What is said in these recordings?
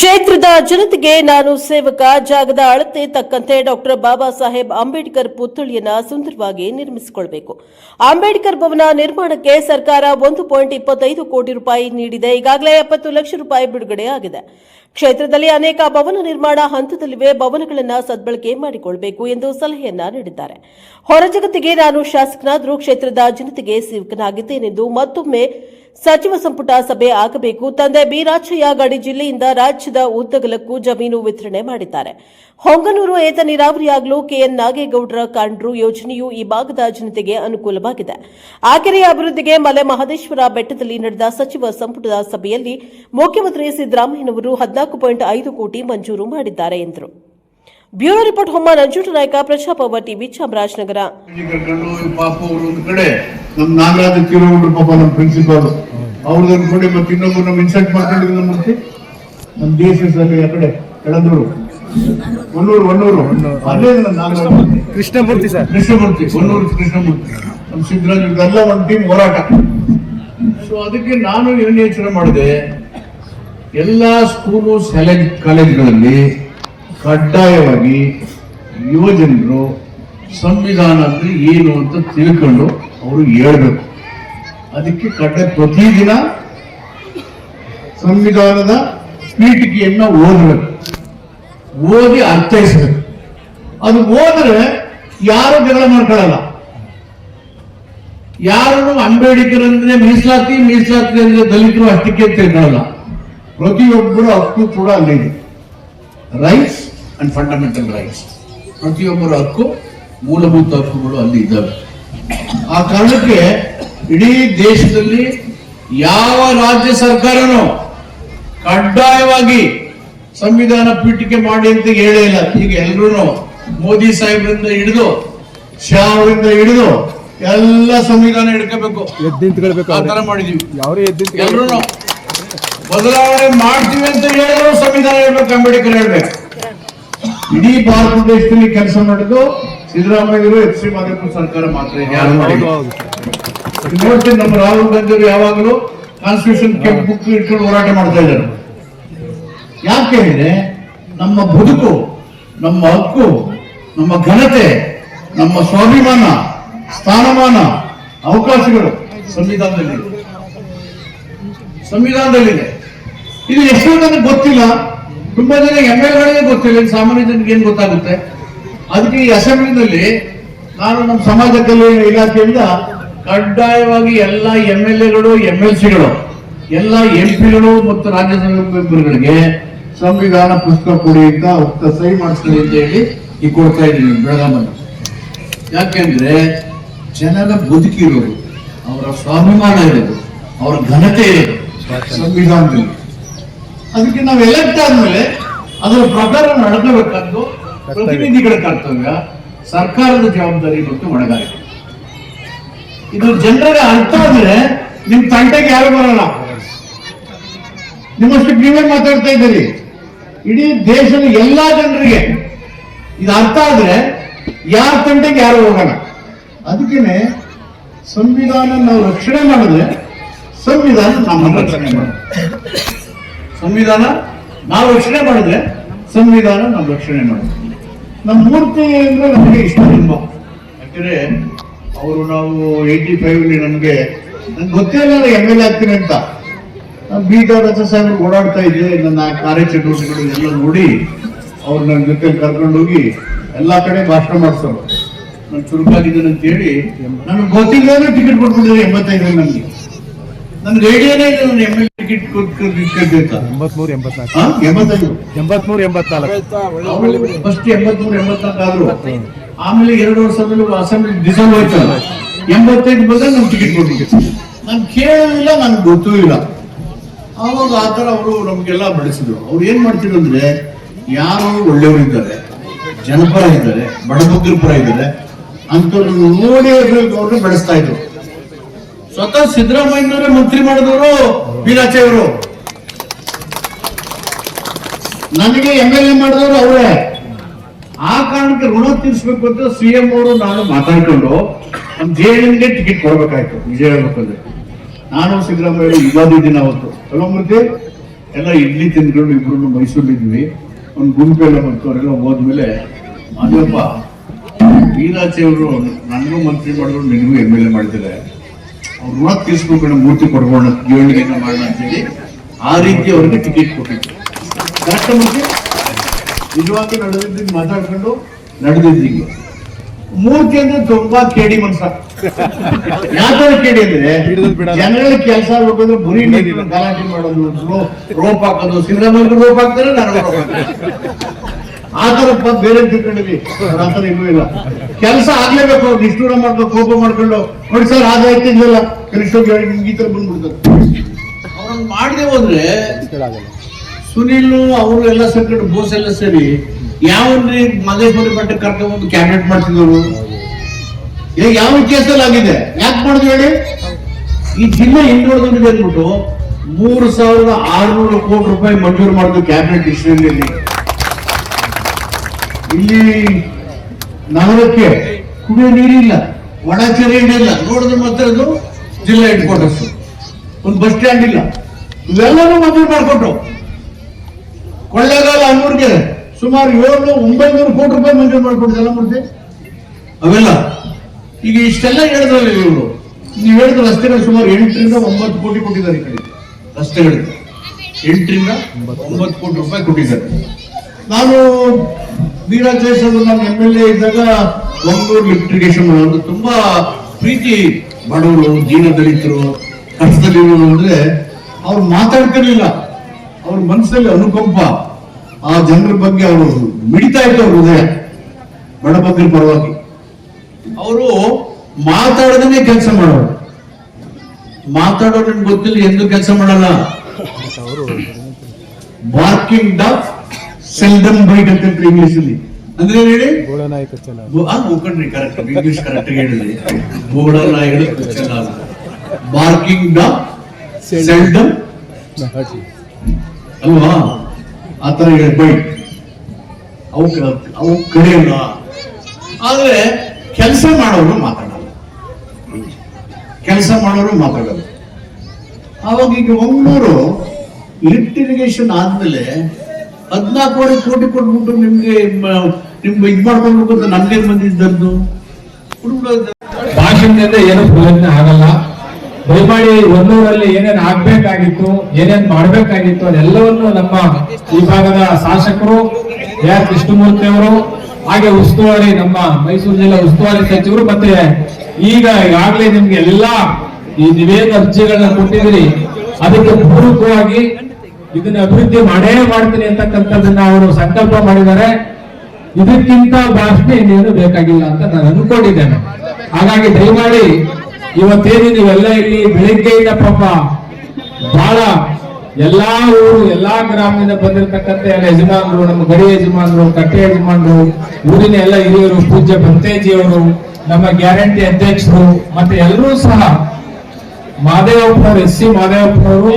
ಕ್ಷೇತ್ರದ ಜನತೆಗೆ ನಾನು ಸೇವಕ ಜಾಗದ ಅಳತೆ ತಕ್ಕಂತೆ ಡಾಕ್ಟರ್ ಬಾಬಾ ಸಾಹೇಬ್ ಅಂಬೇಡ್ಕರ್ ಪುತ್ಥಳಿಯನ್ನ ಸುಂದರವಾಗಿ ನಿರ್ಮಿಸಿಕೊಳ್ಬೇಕು. ಅಂಬೇಡ್ಕರ್ ಭವನ ನಿರ್ಮಾಣಕ್ಕೆ ಸರ್ಕಾರ ಒಂದು ಪಾಯಿಂಟ್ ಇಪ್ಪತ್ತೈದು ಕೋಟಿ ರೂಪಾಯಿ ನೀಡಿದೆ. ಈಗಾಗಲೇ ಎಪ್ಪತ್ತು ಲಕ್ಷ ರೂಪಾಯಿ ಬಿಡುಗಡೆ ಆಗಿದೆ. ಕ್ಷೇತ್ರದಲ್ಲಿ ಅನೇಕ ಭವನ ನಿರ್ಮಾಣ ಹಂತದಲ್ಲಿವೆ. ಭವನಗಳನ್ನು ಸದ್ಬಳಕೆ ಮಾಡಿಕೊಳ್ಳಬೇಕು ಎಂದು ಸಲಹೆಯನ್ನ ನೀಡಿದ್ದಾರೆ. ಹೊರ ಜಗತ್ತಿಗೆ ನಾನು ಶಾಸಕನಾದರೂ ಕ್ಷೇತ್ರದ ಜನತೆಗೆ ಸೇವಕನಾಗಿದ್ದೇನೆಂದು ಮತ್ತೊಮ್ಮೆ ಸಚಿವ ಸಂಪುಟ ಸಭೆ ಆಗಬೇಕು. ತಂದೆ ಬಿರಾಚಯ್ಯ ಗಡಿ ಜಿಲ್ಲೆಯಿಂದ ರಾಜ್ಯದ ಉದ್ದಗಲಕ್ಕೂ ಜಮೀನು ವಿತರಣೆ ಮಾಡಿದ್ದಾರೆ. ಹೊಂಗನೂರು ಏತ ನೀರಾವರಿಯಾಗಲು ಕೆಎನ್ ನಾಗೇಗೌಡರ ಕಾಂಡ್ರು ಯೋಜನೆಯು ಈ ಭಾಗದ ಜನತೆಗೆ ಅನುಕೂಲವಾಗಿದೆ. ಆ ಕೆರೆಯ ಅಭಿವೃದ್ಧಿಗೆ ಮಲೆ ಮಹದೇಶ್ವರ ಬೆಟ್ಟದಲ್ಲಿ ನಡೆದ ಸಚಿವ ಸಂಪುಟದ ಸಭೆಯಲ್ಲಿ ಮುಖ್ಯಮಂತ್ರಿ ಸಿದ್ದರಾಮಯ್ಯನವರು ಹದಿನಾಲ್ಕು ಪಾಯಿಂಟ್ ಐದು ಕೋಟಿ ಮಂಜೂರು ಮಾಡಿದ್ದಾರೆ ಎಂದರು. ಬ್ಯೂರೋ ರಿಪೋರ್ಟ್ ಹೊಮ್ಮ ನಾಯಕ ಪ್ರಜಾಪವ ಟಿವಿ ಚಾಮರಾಜನಗರ ಇಲ್ಲಿ ಕರ್ಕೊಂಡು ಈ ಪಾಪ ಅವರು ಒಂದು ಕಡೆ ನಮ್ ನಾಗರಾಜ ಕಿರೋಗೌಡ್ರು ಪಾಪ ನಮ್ಮ ಪ್ರಿನ್ಸಿಪಾಲ್ ಅವ್ರದ್ದು ಅನ್ಕೊಂಡು ಮತ್ತೆ ಇನ್ನೊಬ್ರು ನಮ್ ಇನ್ಸಲ್ಟ್ ಮಾಡ್ಕೊಂಡಿದ್ರು ನಮ್ಮಲ್ಲಿ ನಮ್ ಡಿ ಎಸ್ ಎಸ್ ಅಲ್ಲಿ ಆ ಕಡೆ ಕೆಳಂದೂರು ಒನ್ನೂರು ಒನ್ನೂರು. ಅಲ್ಲೇ ನಮ್ಮ ಕೃಷ್ಣಮೂರ್ತಿ ಸರ್. ಕೃಷ್ಣಮೂರ್ತಿ ಒನ್ನೂರು ಕೃಷ್ಣಮೂರ್ತಿ. ನಮ್ಮ ಸಿದ್ದರಾಜ್ ಇದೆಲ್ಲ ಒಂದು ಟೀಮ್ ಹೋರಾಟ. ಸೊ ಅದಕ್ಕೆ ನಾನು ಏನು ಯೋಚನೆ ಮಾಡಿದೆ ಎಲ್ಲಾ ಸ್ಕೂಲು ಕಾಲೇಜ್ ಕಾಲೇಜ್ಗಳಲ್ಲಿ ಕಡ್ಡಾಯವಾಗಿ ಯುವಜನರು ಸಂವಿಧಾನ ಅಂದ್ರೆ ಏನು ಅಂತ ತಿಳ್ಕೊಂಡು ಅವರು ಹೇಳ್ಬೇಕು. ಅದಕ್ಕೆ ಕಡ್ಡಾಯ ಪ್ರತಿದಿನ ಸಂವಿಧಾನದ ಪೀಠಿಕೆಯನ್ನ ಓದಬೇಕು. ಓದಿ ಅರ್ಥೈಸಬೇಕು. ಅದು ಓದ್ರೆ ಯಾರು ಜಗಳ ಮಾಡ್ಕೊಳ್ಳಲ್ಲ ಯಾರು ಅಂಬೇಡ್ಕರ್ ಅಂದ್ರೆ ಮೀಸಲಾತಿ ಮೀಸಲಾತಿ ಅಂದ್ರೆ ದಲಿತರು ಅಷ್ಟಕ್ಕೆ ತಿಳ್ಕೊಳ್ಳಲ್ಲ ಪ್ರತಿಯೊಬ್ಬರ ಹಕ್ಕು ಕೂಡ ಅಲ್ಲಿದೆ ರೈಟ್ಸ್ ಅಂಡ್ ಫಂಡಮೆಂಟಲ್ ರೈಟ್ಸ್ ಪ್ರತಿಯೊಬ್ಬರ ಹಕ್ಕು, ಮೂಲಭೂತ ಹಕ್ಕುಗಳು ಅಲ್ಲಿ ಇದ್ದಾವೆ. ಆ ಕಾರಣಕ್ಕೆ ಇಡೀ ದೇಶದಲ್ಲಿ ಯಾವ ರಾಜ್ಯ ಸರ್ಕಾರನೂ ಕಡ್ಡಾಯವಾಗಿ ಸಂವಿಧಾನ ಪೀಠಿಕೆ ಮಾಡಿ ಅಂತ ಹೇಳೇ ಇಲ್ಲ. ಈಗ ಎಲ್ಲರೂ ಮೋದಿ ಸಾಹೇಬ್ರಿಂದ ಹಿಡಿದು ಶಾ ಅವರಿಂದ ಹಿಡಿದು ಎಲ್ಲ ಸಂವಿಧಾನ ಹಿಡ್ಕೋಬೇಕು. ಎದ್ದು ನಿಂತ್ಕೊಳ್ಬೇಕು ಆ ತರ ಮಾಡಿದೀವಿ. ಎಲ್ಲರೂ ಬದಲಾವಣೆ ಮಾಡ್ತೀವಿ ಅಂತ ಹೇಳಿದ್ರು ಸಂವಿಧಾನ ಹೇಳ್ಬೇಕು ಅಂಬೇಡ್ಕರ್ ಹೇಳ್ಬೇಕು. ಇಡೀ ಭಾರತ ದೇಶದಲ್ಲಿ ಕೆಲಸ ಮಾಡಿದ್ದು ಸಿದ್ದರಾಮಯ್ಯರು ಎಚ್ ಸಿ ಮಾದೇಪುರ ಸರ್ಕಾರ ಮಾತ್ರ ನೋಡ್ತೀನಿ ನಮ್ಮ ರಾಹುಲ್ ಗಾಂಧಿ ಅವರು ಯಾವಾಗಲೂ ಕಾನ್ಸ್ಟಿಟ್ಯೂಷನ್ ಬುಕ್ ಇಟ್ಕೊಂಡು ಹೋರಾಟ ಮಾಡ್ತಾ ಇದ್ದಾರೆ. ಯಾಕೆ ಹೇಳಿದ್ರೆ ನಮ್ಮ ಬದುಕು ನಮ್ಮ ಹಕ್ಕು ನಮ್ಮ ಘನತೆ ನಮ್ಮ ಸ್ವಾಭಿಮಾನ ಸ್ಥಾನಮಾನ ಅವಕಾಶಗಳು ಸಂವಿಧಾನದಲ್ಲಿದೆ ಸಂವಿಧಾನದಲ್ಲಿದೆ. ಇದು ಎಷ್ಟು ಜನಕ್ಕೆ ಗೊತ್ತಿಲ್ಲ. ತುಂಬಾ ಜನ ಎಂ ಎಲ್ ಗೊತ್ತಿಲ್ಲ. ಸಾಮಾನ್ಯ ಜನಕ್ಕೆ ಏನ್ ಗೊತ್ತಾಗುತ್ತೆ? ಅದಕ್ಕೆ ಈ ಅಸೆಂಬ್ಲಿನಲ್ಲಿ ನಾನು ನಮ್ಮ ಸಮಾಜ ಕಲ್ಯಾಣ ಇಲಾಖೆಯಿಂದ ಕಡ್ಡಾಯವಾಗಿ ಎಲ್ಲ ಎಂ ಎಲ್ ಎಗಳು ಎಂ ಎಲ್ ಸಿಗಳು ಎಲ್ಲ ಎಂ ಪಿಗಳು ಮತ್ತು ರಾಜ್ಯಸಭೆ ಮೆಂಬರ್ಗಳಿಗೆ ಸಂವಿಧಾನ ಪುಸ್ತಕ ಕೊಡಿ ಅಂತ ಅವ್ರ ಸಹಿ ಮಾಡಿಸ್ತೀನಿ ಅಂತ ಹೇಳಿ ಈ ಕೊಡ್ತಾ ಇದ್ದೀನಿ ಬೆಳಗಾಮಲ್ಲಿ ಯಾಕೆಂದ್ರೆ ಜನರ ಬದುಕಿರೋದು ಅವರ ಸ್ವಾಭಿಮಾನ ಇರೋದು, ಅವರ ಘನತೆ ಇರೋದು ಸಂವಿಧಾನದಲ್ಲಿ. ಅದಕ್ಕೆ ನಾವು ಎಲೆಕ್ಟ್ ಆದ್ಮೇಲೆ ಅದರ ಪ್ರಕಾರ ನಡ್ಕೋಬೇಕಾದ್ದು ಪ್ರತಿನಿಧಿಗಳ ಕರ್ತವ್ಯ ಸರ್ಕಾರದ ಜವಾಬ್ದಾರಿ ಮತ್ತು ಹೊಣೆಗಾರಿಕೆ. ಇದು ಜನರಿಗೆ ಅರ್ಥ ಆದ್ರೆ ನಿಮ್ ತಂಟೆಗೆ ಯಾರು ಬರಲ್ಲ? ನಿಮ್ಮಷ್ಟು ನೀವೇ ಮಾತಾಡ್ತಾ ಇದ್ದೀರಿ. ಇಡೀ ದೇಶದ ಎಲ್ಲಾ ಜನರಿಗೆ ಇದು ಅರ್ಥ ಆದ್ರೆ ಯಾರ ತಂಟೆಗೆ ಯಾರು ಹೋಗೋಣ ಅದಕ್ಕೇನೆ ಸಂವಿಧಾನ ನಾವು ರಕ್ಷಣೆ ಮಾಡಿದ್ರೆ ಸಂವಿಧಾನ ನಮ್ಮನ್ನು ರಕ್ಷಣೆ ಮಾಡ ಸಂವಿಧಾನ ನಾವು ರಕ್ಷಣೆ ಮಾಡಿದ್ರೆ ಸಂವಿಧಾನ ನಾವು ರಕ್ಷಣೆ ಮಾಡುತ್ತೆ ನಮ್ಮ ಮೂರ್ತಿ ಅಂದ್ರೆ ನಮಗೆ ಇಷ್ಟ ತುಂಬ ಯಾಕಂದ್ರೆ ಅವರು ನಾವು ಏಯ್ಟಿ ಫೈವ್ ನನಗೆ ನನ್ಗೆ ಗೊತ್ತಿಲ್ಲ ಎಂ ಎಲ್ ಆಗ್ತೀನಿ ಅಂತ. ನಾನು ಬೀದರ್ ಎಸ್ ಸಾಹೇಬ್ ಓಡಾಡ್ತಾ ಇದ್ದೆ ನನ್ನ ಕಾರ್ಯಚಟುವಟಿಕೆಗಳು ಎಲ್ಲ ನೋಡಿ ಅವ್ರು ನನ್ನ ಜೊತೆ ಕರ್ಕೊಂಡು ಹೋಗಿ ಎಲ್ಲಾ ಕಡೆ ಭಾಷಣ ಮಾಡಿಸೋರು. ನಾನು ಚುರುಕಾಗಿದ್ದೇನೆ ಅಂತೇಳಿ ನನಗೆ ಗೊತ್ತಿಲ್ಲದೇ ಟಿಕೆಟ್ ಕೊಟ್ಬಿಟ್ಟಿದ್ದಾರೆ ಎಂಬತ್ತೈದು ನನಗೆ ನನ್ಗೆ ರೇಡಿಯೋನೇ ಇದೆ ನಾನು ಎಂ ಎಲ್ ಟಿಕೆಟ್ ಕೊಟ್ಟು ಎಂಬತ್ಮೂರು ಎಂಬತ್ನಾಲ್ಕು. ಎಂಬತ್ತೈದು. ಎಂಬತ್ಮೂರು ಎಂಬತ್ನಾಲ್ಕು. ಫಸ್ಟ್ ಎಂಬತ್ಮೂರು ಎಂಬತ್ನಾಲ್ಕು ಆದ್ರು. ಆಮೇಲೆ ಎರಡು ವರ್ಷದಲ್ಲಿ ಅಸೆಂಬ್ಲಿ ಡಿಸಲ್ವ್ ಆಯ್ತಲ್ಲ. ಎಂಬತ್ತೈದು ಬಂದಾಗ ನಮ್ಗೆ ಟಿಕೆಟ್ ಕೊಟ್ಟಿದ್ದೆ ನಾನು ಕೇಳಲಿಲ್ಲ ನನ್ಗೆ ಗೊತ್ತೂ ಇಲ್ಲ. ಆವಾಗ ಆ ಥರ ಅವರು ನಮಗೆಲ್ಲ ಬಳಸಿದ್ರು ಅವ್ರು ಏನ್ ಮಾಡ್ತಿದ್ರು ಅಂದ್ರೆ ಯಾರು ಒಳ್ಳೆಯವರಿದ್ದಾರೆ ಜನಪರ ಇದ್ದಾರೆ ಬಡಬಗ್ಗರ ಪರ ಇದ್ದಾರೆ ಅಂತ ನೋಡಿ ಅವ್ರನ್ನ ಬೆಳೆಸ್ತಾ ಇದ್ರು. ಸ್ವತಃ ಸಿದ್ದರಾಮಯ್ಯನವರೇ ಮಂತ್ರಿ ಮಾಡಿದವರು ವೀರಾಚೆಯವರು ನನಗೆ ಎಂ ಎಲ್ ಎ ಮಾಡಿದವರು ಅವರೇ. ಆ ಕಾರಣಕ್ಕೆ ಋಣ ತೀರಿಸಬೇಕು ಅಂತ ಸಿ ಎಂ ಅವರು ನಾನು ಮಾತಾಡ್ಕೊಂಡು ನಮ್ಮ ಜೆಎನ್ಗೆ ಟಿಕೆಟ್ ಕೊಡ್ಬೇಕಾಯ್ತು, ವಿಜಯ ಹೇಳ್ಬೇಕಂದ್ರೆ ನಾನು ಸಿದ್ದರಾಮಯ್ಯ ಯುಗಾದಿ ದಿನ ಅವತ್ತು ಅಲ್ವಾ ಮೂರ್ತಿ? ಎಲ್ಲ ಇಡ್ಲಿ ತಿಂದ್ಕೊಂಡು ಇಬ್ರು ಮೈಸೂರಿದ್ವಿ ಒಂದು ಗುಂಪೆಲ್ಲ ಬಂತು, ಅವರೆಲ್ಲ ಹೋದ್ಮೇಲೆ ಮಾದಪ್ಪ ವೀರಾಚೆ ಅವರು ನನಗೂ ಮಂತ್ರಿ ಮಾಡಿದ್ರು, ನಿನಗೂ ಎಂ ಎಲ್ ಎ ಮಾಡಿದ್ದಾರೆ ಅವ್ರ ಮಾತು ತೀರ್ಸ್ಕೊಂಡು ಮೂರ್ತಿ ಕೊಡ್ಬೋಣ ಏಳಿಗೆ ಮಾಡೋಣ ಅಂತೇಳಿ ಆ ರೀತಿ ಅವ್ರಿಗೆ ಟಿಕೆಟ್ ಕೊಟ್ಟಿದ್ರು. ಕರೆಕ್ಟ್ ಮತ್ತೆ ನಿಜವಾಗಿ ನಡೆದಿದ್ದು ಮಾತಾಡ್ಕೊಂಡು ನಡೆದಿದ್ದೀಗ ಮೂರ್ತಿ ಅಂದ್ರೆ ತುಂಬಾ ಕೇಳಿ ಮನ್ಸ ಯಾಕಂದ್ರೆ ಕೇಳಿ ಅಂದ್ರೆ. ಜನಗಳ ಕೆಲಸ ಆಗ್ಬೇಕಂದ್ರೆ ಗುರಿ ಗಲಾಟೆ ಮಾಡೋದು ರೋಪ್ ಹಾಕೋದು ಸಿದ್ದರಾಮಯ್ಯ ರೋಪ್ ಹಾಕ್ತಾರೆ ನಾನು ರೋಪ್ ಹಾಕ್ತಾರೆ ಆ ಥರಪ್ಪ ಬೇರೆ ತಿಳ್ಕೊಂಡಿದ್ವಿ. ಆ ಥರ ಇನ್ನೂ ಇಲ್ಲ. ಕೆಲಸ ಆಗ್ಲೇಬೇಕು ನಿಷ್ಠೂರ ಮಾಡ್ಬೇಕು ಕೋಪ ಮಾಡ್ಕೊಂಡು. ನೋಡಿ ಸರ್ ಆದಾಯ್ತು ಕೃಷ್ಣ ಕನಿಷ್ಠ ಹೇಳಿ ನಿಮ್ಗೆ ಈ ತರ ಬಂದ್ಬಿಡ್ತಾರೆ ಅವ್ರನ್ನ ಮಾಡದೆ ಹೋದ್ರೆ ಸುನಿಲ್ ಅವರು ಎಲ್ಲ ಸೇರ್ಕೊಂಡು ಬೋಸ್ ಎಲ್ಲ ಸೇರಿ ಯಾವನ್ರಿ ಮಲ್ಲೇಶ್ವರಿ ಮಠ ಕರ್ಕೊಂಡ್ಬಂದು ಕ್ಯಾಬಿನೆಟ್ ಮಾಡ್ತಿದ್ರು ಈಗ ಯಾವ ಕೇಸಲ್ಲಿ ಆಗಿದೆ? ಯಾಕೆ ಮಾಡುದು ಹೇಳಿ? ಈ ಜಿಲ್ಲೆ ಹಿಂದುಳಿದಿದೆ ಅಂದ್ಬಿಟ್ಟು ಮೂರು ಸಾವಿರದ ಆರ್ನೂರು ಕೋಟಿ ರೂಪಾಯಿ ಮಂಜೂರು ಮಾಡಿದ್ರು ಕ್ಯಾಬಿನೆಟ್ ಇಶ್ಯೂನಲ್ಲಿ ಇಲ್ಲಿ ನಗರಕ್ಕೆ ಕುಡಿಯೋ ನೀರಿಲ್ಲ, ಒಣ ಚರಂಡಿ ಇಲ್ಲ ನೋಡಿದ್ರೆ ಮತ್ತೆ ಅದು ಜಿಲ್ಲಾ ಹೆಡ್ ಕ್ವಾರ್ಟರ್ಸ್ ಒಂದು ಬಸ್ ಸ್ಟ್ಯಾಂಡ್ ಇಲ್ಲ. ಇವೆಲ್ಲನೂ ಮದುವೆ ಮಾಡಿಕೊಟ್ರು. ಕೊಳ್ಳೇಗಾಲ ಅನ್ನೂರ್ಗೆ ಸುಮಾರು ಏಳ್ನೂರು, ಒಂಬೈನೂರು ಕೋಟಿ ರೂಪಾಯಿ ಮಂಜೂರು ಮಾಡಿಕೊಟ್ಟಿದ್ದಲ್ಲ ಮೂರ್ತಿ? ಅವೆಲ್ಲ. ಈಗ ಇಷ್ಟೆಲ್ಲ ಹೇಳಿದ್ರಲ್ಲ ಇವರು. ನೀವು ಹೇಳಿದ ರಸ್ತೆಗಳು ಸುಮಾರು ಎಂಟರಿಂದ ಒಂಬತ್ತು ಕೋಟಿ ಕೊಟ್ಟಿದ್ದಾರೆ ಈ ಕಡೆ. ರಸ್ತೆಗಳಿಗೆ ಎಂಟರಿಂದ ಒಂಬತ್ತು ಕೋಟಿ ರೂಪಾಯಿ ಕೊಟ್ಟಿದ್ದಾರೆ. ನಾನು ವೀರಾಜೇಶ್ ಅವರು ನಾನು ಎಂ ಎಲ್ ಎ ಇದ್ದಾಗ ಮಂಗಳೂರು ಲಿಫ್ಟಿಗೇಷನ್ ಮಾಡೋದು ತುಂಬಾ ಪ್ರೀತಿ ಬಡವರು ದೀನ ದಲಿತರು ಕಷ್ಟದಲ್ಲಿರೋರು ಅಂದ್ರೆ ಅವ್ರು ಮಾತಾಡ್ತಿರ್ಲಿಲ್ಲ. ಅವ್ರ ಮನಸ್ಸಲ್ಲಿ ಅನುಕಂಪ. ಆ ಜನರ ಬಗ್ಗೆ ಅವರು ಮಿಡಿತಾ ಇತ್ತು ಅವ್ರ ಹೃದಯ ಬಡಬಗ್ಗರ ಪರವಾಗಿ. ಅವರು ಮಾತಾಡದೇ ಕೆಲಸ ಮಾಡೋರು. ಮಾತಾಡೋರು ಗೊತ್ತಿಲ್ಲ ಎಂದು ಕೆಲಸ ಮಾಡಲ್ಲ. ಬಾರ್ಕಿಂಗ್ ಡಾಗ್ ಸೆಲ್ಡಮ್ ಬೈಟ್ ಅಂತ ಇಂಗ್ಲಿಷ್ ಅಲ್ಲಿ ಅಂದ್ರೆ ಏನ್ ಹೇಳಿ? ಮುಖಂಡ್ರಿ ಕರೆಕ್ಟ್ ಇಂಗ್ಲಿಷ್ ಕರೆಕ್ಟ್ ಹೇಳಿದ್ರಿ. ಬೋಡ ನಾಯಿಗಳು ಬಾರ್ಕಿಂಗ್ ಡಾಗ್ ಸೆಲ್ಡಮ್ ಅಲ್ವಾ? ಆತರ ತರ ಹೇಳಿ ಬೈಟ್ ಅವು ಅವು ಕಡಿಯಲ್ಲ. ಆದ್ರೆ ಕೆಲಸ ಮಾಡೋರು ಮಾತಾಡಲ್ಲ. ಕೆಲಸ ಮಾಡೋರು ಮಾತಾಡಲ್ಲ. ಅವಾಗ ಈಗ ಮಂಗಳೂರು ಲಿಫ್ಟ್ ಇರಿಗೇಷನ್ ಆದ್ಮೇಲೆ ಹದಿನಾಲ್ಕೂವರೆ ಕೋಟಿ ಕೊಟ್ಬಿಟ್ಟು ನಿಮ್ಗೆ ನಿಮ್ಗೆ ಇದ್ ಮಾಡ್ಕೊಳ್ಬೇಕು ಅಂತ ನಮ್ಗೆ ಬಂದಿದ್ದದ್ದು ಭಾಷಣದಿಂದ ಏನು ಪ್ರಯೋಜನ ಆಗಲ್ಲ. ದಯಮಾಡಿ ಒಂದೂರಲ್ಲಿ ಏನೇನ್ ಆಗ್ಬೇಕಾಗಿತ್ತು, ಏನೇನ್ ಮಾಡ್ಬೇಕಾಗಿತ್ತು ಅದೆಲ್ಲವನ್ನು ನಮ್ಮ ಈ ಭಾಗದ ಶಾಸಕರು ಆರ್ ಕೃಷ್ಣಮೂರ್ತಿ ಅವರು, ಹಾಗೆ ಉಸ್ತುವಾರಿ ನಮ್ಮ ಮೈಸೂರು ಜಿಲ್ಲಾ ಉಸ್ತುವಾರಿ ಸಚಿವರು, ಮತ್ತೆ ಈಗ ಈಗಾಗಲೇ ನಿಮ್ಗೆ ಎಲ್ಲಾ ಈ ನಿವೇದ ಅರ್ಜಿಗಳನ್ನ ಕೊಟ್ಟಿದ್ರಿ ಅದಕ್ಕೆ ಪೂರಕವಾಗಿ ಇದನ್ನ ಅಭಿವೃದ್ಧಿ ಮಾಡೇ ಮಾಡ್ತೀನಿ ಅಂತಕ್ಕಂಥದ್ದನ್ನ ಅವರು ಸಂಕಲ್ಪ ಮಾಡಿದ್ದಾರೆ. ಇದಕ್ಕಿಂತ ಭಾಷಣ ಇನ್ನೇನು ಬೇಕಾಗಿಲ್ಲ ಅಂತ ನಾನು ಅನ್ಕೊಂಡಿದ್ದೇನೆ ಹಾಗಾಗಿ ದಯಮಾಡಿ ಇವತ್ತೇನು ನೀವೆಲ್ಲ ಇಲ್ಲಿ ಬೆಳಿಗ್ಗೆಯಿಂದ ಪಾಪ ಬಹಳ ಎಲ್ಲಾ ಊರು, ಎಲ್ಲಾ ಗ್ರಾಮದಿಂದ ಬಂದಿರತಕ್ಕಂಥ ಎಲ್ಲ ಯಜಮಾನರು, ನಮ್ಮ ಗಡಿ ಯಜಮಾನರು, ಕಟ್ಟೆ ಯಜಮಾನರು, ಊರಿನ ಎಲ್ಲ ಹಿರಿಯರು, ಪೂಜ್ಯ ಭಂತೇಜಿಯವರು ನಮ್ಮ ಗ್ಯಾರಂಟಿ ಅಧ್ಯಕ್ಷರು, ಮತ್ತೆ ಎಲ್ಲರೂ ಸಹ ಮಾದೇವಪ್ಪನವರು ಎಸ್ ಸಿ ಮಾದೇವಪ್ಪನವರು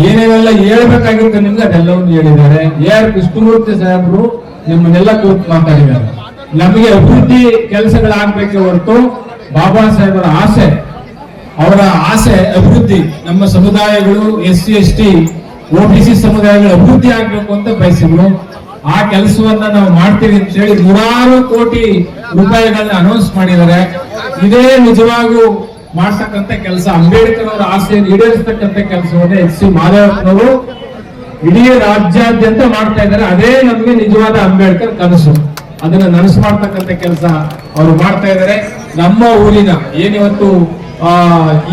ಏನೇನೆಲ್ಲ ಹೇಳ್ಬೇಕಾಗಿತ್ತು ನಿಮ್ಗೆ? ಅದೆಲ್ಲವನ್ನು ಹೇಳಿದ್ದಾರೆ. ಎ ಆರ್ ಕೃಷ್ಣಮೂರ್ತಿ ಸಾಹೇಬರು ನಿಮ್ಮನ್ನೆಲ್ಲ ಕುರಿತು ಮಾತಾಡಿದ್ದಾರೆ. ನಮಗೆ ಅಭಿವೃದ್ಧಿ ಕೆಲಸಗಳಾಗಬೇಕೆ ಹೊರತು ಬಾಬಾ ಸಾಹೇಬರ ಆಸೆ, ಅವರ ಆಸೆ ಅಭಿವೃದ್ಧಿ. ನಮ್ಮ ಸಮುದಾಯಗಳು, S C, S T C ಸಮುದಾಯಗಳು ಅಭಿವೃದ್ಧಿ ಆಗ್ಬೇಕು ಅಂತ ಬಯಸಿದ್ರು. ಆ ಕೆಲಸವನ್ನ ನಾವು ಮಾಡ್ತೀವಿ ಅಂತ ಹೇಳಿ ನೂರಾರು ಕೋಟಿ ರೂಪಾಯಿಗಳನ್ನ ಅನೌನ್ಸ್ ಮಾಡಿದ್ದಾರೆ. ಇದೇ ನಿಜವಾಗೂ ಮಾಡ್ತಕ್ಕಂಥ ಕೆಲಸ ಅಂಬೇಡ್ಕರ್ ಅವರ ಆಸೆಯನ್ನು ಈಡೇರಿಸತಕ್ಕಂಥ ಕೆಲಸವನ್ನ ಎಚ್ ಸಿ ಮಾದೇವಪ್ಪನವರು ಇಡೀ ರಾಜ್ಯಾದ್ಯಂತ ಮಾಡ್ತಾ ಇದ್ದಾರೆ. ಅದೇ ನಮಗೆ ನಿಜವಾದ ಅಂಬೇಡ್ಕರ್ ಕನಸು. ಅದನ್ನ ನನಸು ಮಾಡ್ತಕ್ಕಂಥ ಕೆಲಸ ಅವರು ಮಾಡ್ತಾ ಇದ್ದಾರೆ. ನಮ್ಮ ಊರಿನ, ಏನಿವತ್ತು, ಆ,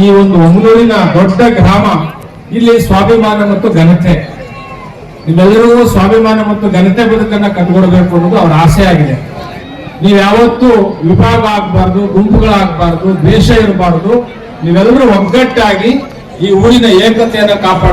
ಈ ಒಂದು ಮಂಗಳೂರಿನ ದೊಡ್ಡ ಗ್ರಾಮ, ಇಲ್ಲಿ ಸ್ವಾಭಿಮಾನ ಮತ್ತು ಘನತೆ. ನಿಮ್ಮೆಲ್ಲರಿಗೂ ಸ್ವಾಭಿಮಾನ ಮತ್ತು ಘನತೆ ಬದುಕನ್ನ ಕಂಡುಕೊಡಬೇಕು ಅನ್ನೋದು ಅವರ ಆಸೆ ಆಗಿದೆ. ನೀವ್ ಯಾವತ್ತೂ ವಿಭಾಗ ಆಗ್ಬಾರ್ದು ಗುಂಪುಗಳಾಗಬಾರ್ದು ದ್ವೇಷ ಇರಬಾರ್ದು ನೀವೆಲ್ಲರೂ ಒಗ್ಗಟ್ಟಾಗಿ ಈ ಊರಿನ ಏಕತೆಯನ್ನ ಕಾಪಾಡ